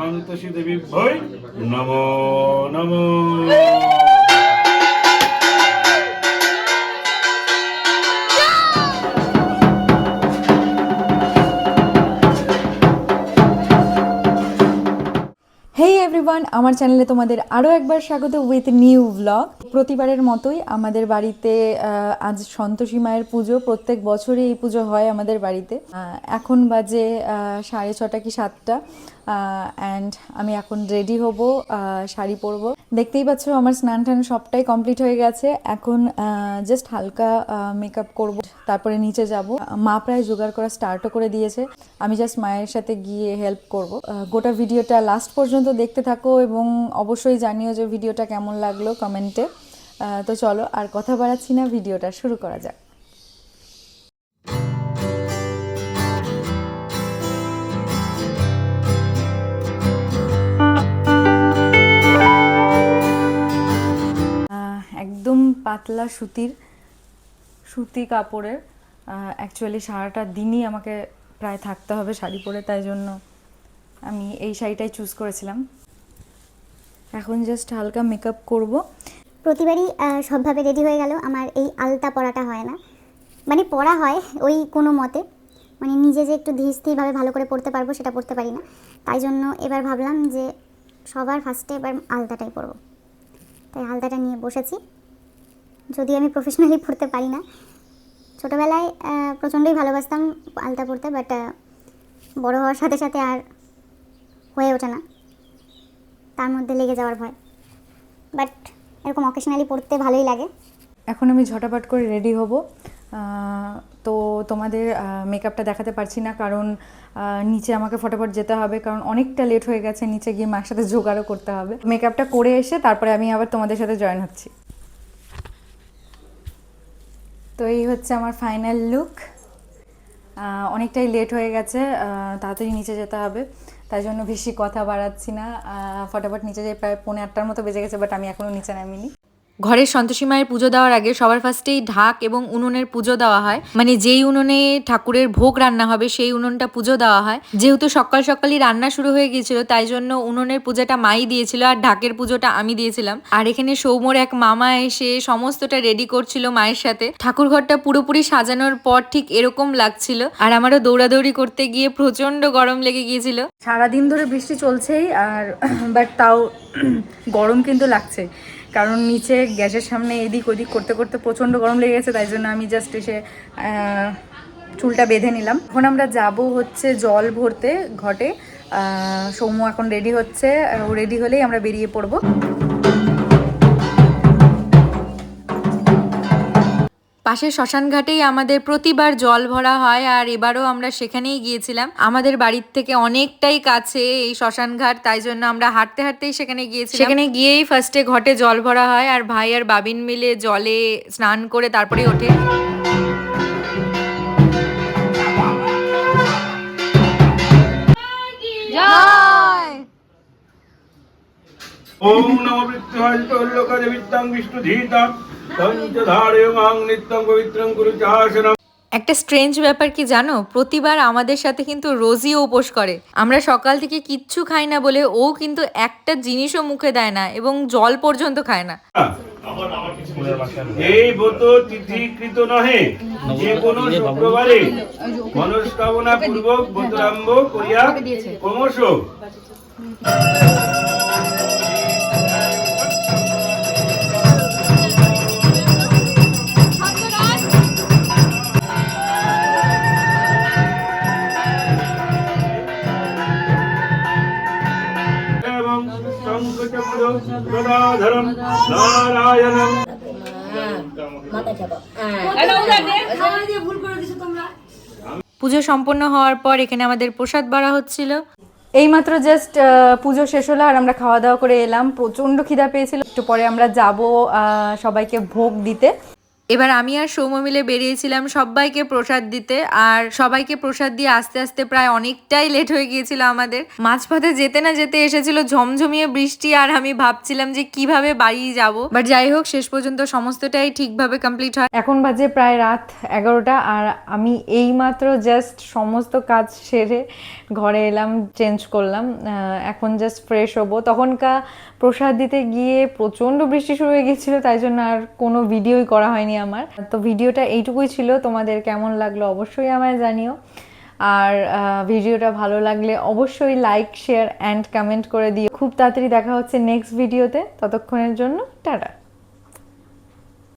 সন্তোষী দেবী ভৈ নমো নমো। Everyone আমার চ্যানেলে তোমাদের আরও একবার স্বাগত উইথ নিউ ব্লগ প্রতিবারের মতোই আমাদের বাড়িতে আজ সন্তোষী মায়ের পুজো। প্রত্যেক বছরই এই পুজো হয় আমাদের বাড়িতে। এখন বাজে সাড়ে ছটা কি সাতটা। অ্যান্ড আমি এখন রেডি হব শাড়ি পরবো। দেখতেই পাচ্ছ আমার স্নান টান সবটাই কমপ্লিট হয়ে গেছে। এখন জাস্ট হালকা মেকআপ করব, তারপরে নিচে যাব। মা প্রায় জোগাড় করা স্টার্টও করে দিয়েছে। আমি জাস্ট মায়ের সাথে গিয়ে হেল্প করব। গোটা ভিডিওটা লাস্ট পর্যন্ত দেখতে থাকো এবং অবশ্যই জানিও যে ভিডিওটা কেমন লাগল কমেন্টে তো চলো, আর কথা বাড়াচ্ছি না ভিডিওটা শুরু করা যাক। পাতলা সুতির, সুতি কাপড়ের অ্যাকচুয়ালি সারাটা দিনই আমাকে প্রায় থাকতে হবে শাড়ি পরে, তাই জন্য আমি এই শাড়িটাই চুজ করেছিলাম। এখন জাস্ট হালকা মেকআপ করব। প্রতিবারই সবভাবে রেডি হয়ে গেল, আমার এই আলতা পরাটা হয় না। মানে পরা হয় ওই কোনো মতে মানে নিজে যে একটু ধীর স্থিরভাবে ভালো করে পড়তে পারব সেটা পড়তে পারি না। তাই জন্য এবার ভাবলাম যে সবার ফার্স্টে এবার আলতাটাই পরবো। তাই আলতাটা নিয়ে বসেছি। যদি আমি প্রফেশনালি পড়তে পারি না। ছোটোবেলায় প্রচণ্ডই ভালোবাসতাম আলতা পড়তে বাট বড় হওয়ার সাথে সাথে আর হয়ে ওঠে না। তার মধ্যে লেগে যাওয়ার ভয়। বাট এরকম অকেশনালি পড়তে ভালোই লাগে। এখন আমি ঝটাপট করে রেডি হব। তো তোমাদের মেকআপটা দেখাতে পারছি না, কারণ নিচে আমাকে ফটাফট যেতে হবে, কারণ অনেকটা লেট হয়ে গেছে, নিচে গিয়ে মায়ের সাথে জোগাড়ও করতে হবে। মেকআপটা করে এসে তারপরে আমি আবার তোমাদের সাথে জয়েন হচ্ছি। তো এই হচ্ছে আমার ফাইনাল লুক অনেকটাই লেট হয়ে গেছে তাড়াতাড়ি নিচে যেতে হবে। তাই জন্য বেশি কথা বাড়াচ্ছি না। ফটাফট নিচে যাই প্রায় পৌনে আটটার মতো বেজে গেছে বাট আমি এখনও নিচে নামিনি। ঘরের সন্তোষী মায়ের পুজো দেওয়ার আগে সবার ফার্স্টেই ঢাক এবং উনুনের পুজো দেওয়া হয়। মানে যেই উনুনে ঠাকুরের ভোগ রান্না হবে, সেই উনুনটা পুজো দেওয়া হয়। যেহেতু সকাল সকালই রান্না শুরু হয়ে গিয়েছিল, তাই জন্য উনুনের পূজাটা মাই দিয়েছিল আর ঢাকের পুজোটা আমি দিয়েছিলাম। আর এখানে সৌমর এক মামা এসে সমস্তটা রেডি করছিল মায়ের সাথে। ঠাকুর ঘরটা পুরোপুরি সাজানোর পর ঠিক এরকম লাগছিল। আর আমারও দৌড়াদৌড়ি করতে গিয়ে প্রচণ্ড গরম লেগে গিয়েছিল। সারাদিন ধরে বৃষ্টি চলছেই আর বাট তাও গরম কিন্তু লাগছে। কারণ নিচে গ্যাসের সামনে এদিক ওদিক করতে করতে প্রচণ্ড গরম লেগে গেছে, তাই জন্য আমি জাস্ট এসে চুলটা বেঁধে নিলাম। এখন আমরা যাব হচ্ছে জল ভরতে ঘটে। সৌম সৌম্য এখন রেডি হচ্ছে, ও রেডি হলেই আমরা বেরিয়ে পড়ব। পাশের শ্মশান ঘাটেই আমাদের প্রতিবার জল ভরা হয় আর এবারও আমরা সেখানেই গিয়েছিলাম। আমাদের বাড়ির থেকে অনেকটাই কাছে এই শ্মশান ঘাট তাই জন্য আমরা হাঁটতে হাঁটতেই সেখানে গিয়েছিলাম। সেখানে গিয়েই ফার্স্টে ঘটে জল ভরা হয় আর ভাই আর বাবিন মিলে জলে স্নান করে তারপরে ওঠে। ওম নমো বৃত্তিহারিতোল্লোকাজ বিদ্যাং বিষ্ণুধীতা পঞ্চধারে একটা স্ট্রেঞ্জ ব্যাপার কি জানো? প্রতিবার আমাদের সাথে কিন্তু রোজই উপোস করে। আমরা সকাল থেকে কিচ্ছু খাই না বলে ও কিন্তু একটা জিনিসও মুখে দেয় না এবং জল পর্যন্ত খায় না। এই ব্রত তিথিকৃত নহে। যে কোনো শুক্রবারে মনস্কামনা পূর্বক ব্রতারম্ভ করিয়া ক্রমশ। গদাধরম নারায়ণম। পুজো সম্পন্ন হওয়ার পর এখানে আমাদের প্রসাদ বাড়া হচ্ছিল। এইমাত্র জাস্ট পুজো শেষ হলো আর আমরা খাওয়া দাওয়া করে এলাম। প্রচণ্ড খিদা পেয়েছিল। একটু পরে আমরা যাব সবাইকে ভোগ দিতে। এবার আমি আর সৌম্য মিলে বেরিয়েছিলাম সবাইকে প্রসাদ দিতে, আর সবাইকে প্রসাদ দিয়ে আস্তে আস্তে প্রায় অনেকটাই লেট হয়ে গিয়েছিল আমাদের। মাঝপথে যেতে না যেতে এসেছিল ঝমঝমিয়ে বৃষ্টি, আর আমি ভাবছিলাম যে কীভাবে বাড়ি যাব। বাট যাই হোক, শেষ পর্যন্ত সমস্তটাই ঠিকভাবে কমপ্লিট হয়। এখন বাজে প্রায় রাত এগারোটা, আর আমি এইমাত্র জাস্ট সমস্ত কাজ সেরে ঘরে এলাম চেঞ্জ করলাম। এখন জাস্ট ফ্রেশ হব। তখনকার প্রসাদ দিতে গিয়ে প্রচণ্ড বৃষ্টি শুরু হয়ে গেছিল তাই জন্য আর কোনো ভিডিওই করা হয়নি আমার। তো ভিডিওটা এইটুকুই ছিল। তোমাদের কেমন লাগল অবশ্যই আমায় জানিও। আর ভিডিওটা ভালো লাগলে অবশ্যই লাইক শেয়ার অ্যান্ড কমেন্ট করে দিও। খুব তাড়াতাড়ি দেখা হচ্ছে নেক্সট ভিডিওতে ততক্ষণের জন্য টাটা।